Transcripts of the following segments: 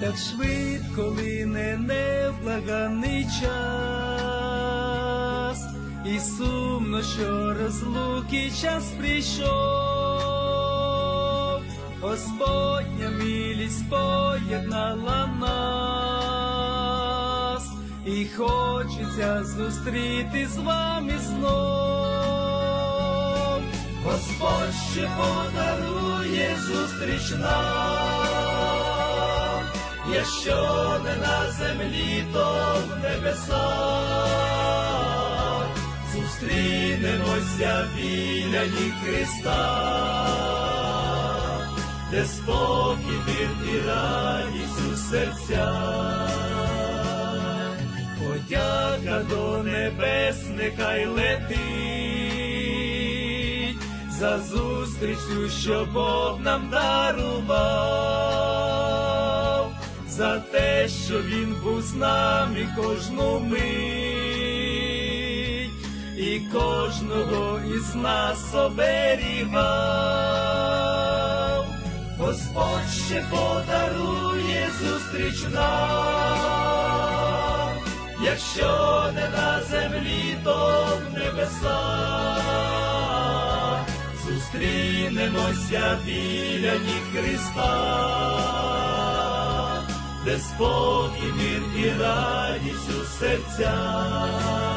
так швидко лине невблаганий час, і сумно, що розлуки час прийшов, Господня милість поєднала нас, і хочеться зустріти з вами знов. Господь ще подарує зустріч нам, якщо не на землі, то в небесах. Зустрінемося біля ніг Христа, де спокій мир і радість у серцях. Подяка до небес нехай летить за зустрічю, що Бог нам дарував, за те, що Він був з нами кожну мить, і кожного із нас оберігав. Господь ще подарує зустріч нам, якщо не на землі, то в небесах. Зустрінемося біля ніг Христа, де спокій, мир і радість у серцях.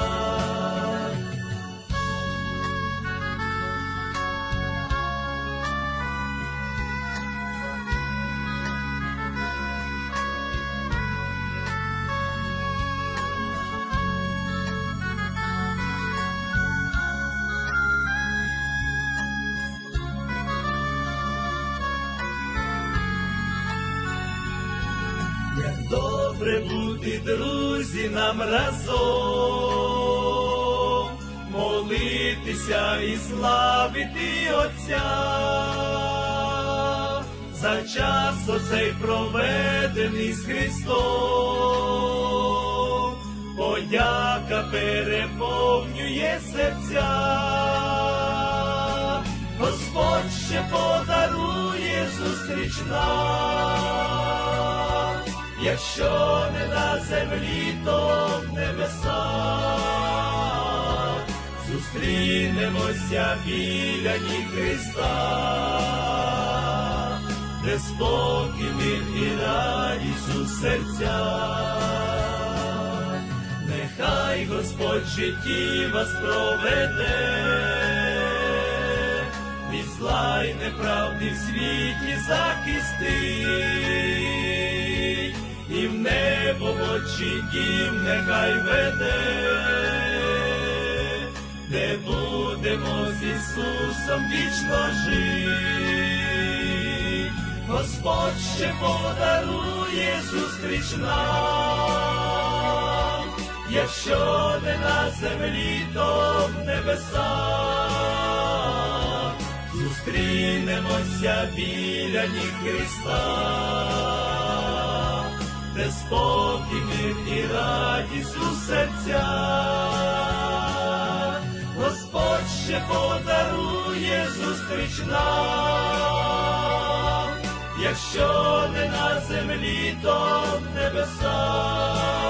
Добре бути, друзі, нам разом, молитися і славити Отця, за час оцей проведений з Христом, подяка переповнює серця. Господь ще подарує зустріч нам, якщо не на землі, то в небесах. Зустрінемося біля ніг Христа, де спокій, мир і радість у серцях. Нехай Господь житті вас проведе, від зла й неправди в світі захистить, очі нехай веде, де будемо з Ісусом вічно жить. Господь ще подарує зустріч нам, якщо не на землі, то в небесах. Зустрінемося біля ніг Христа, де спокій, мир і радість у серцях. Господь ще подарує зустріч нам, якщо не на землі, то в небесах.